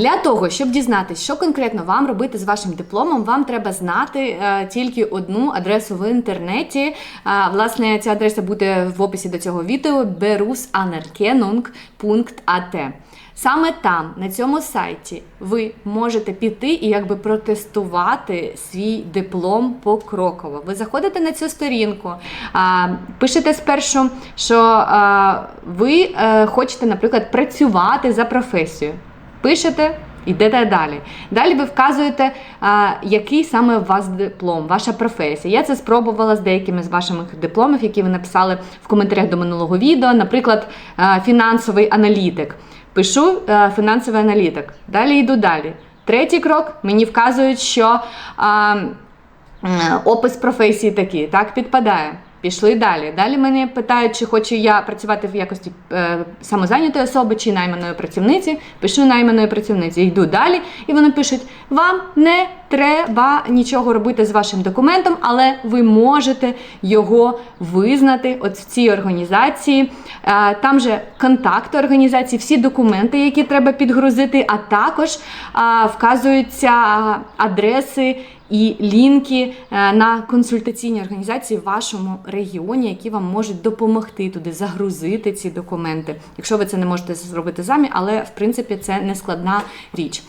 Для того, щоб дізнатися, що конкретно вам робити з вашим дипломом, вам треба знати е, тільки одну адресу в інтернеті. Е, власне, ця адреса буде в описі до цього відео berusanerkennung.at. Саме там, на цьому сайті, ви можете піти і якби протестувати свій диплом покроково. Ви заходите на цю сторінку, пишете спершу, що а, ви е, хочете, наприклад, працювати за професією. Пишете, йдете далі. Далі ви вказуєте, а, який саме у вас диплом, ваша професія. Я це спробувала з деякими з ваших дипломів, які ви написали в коментарях до минулого відео. Наприклад, а, фінансовий аналітик. Пишу а, фінансовий аналітик. Далі йду далі. Третій крок мені вказують, що а, опис професії такий, так, підпадає. Пішли далі. Далі мене питають, чи хочу я працювати в якості е, самозайнятої особи чи найманої працівниці. Пишу найманої працівниці. Йду далі, і вони пишуть: вам не треба нічого робити з вашим документом, але ви можете його визнати от в цій організації. Е, там же контакти організації, всі документи, які треба підгрузити, а також е, вказуються адреси і лінки е, на консультаційні організації в вашому регіоні, які вам можуть допомогти туди загрузити ці документи, якщо ви це не можете зробити самі, але в принципі це не складна річ.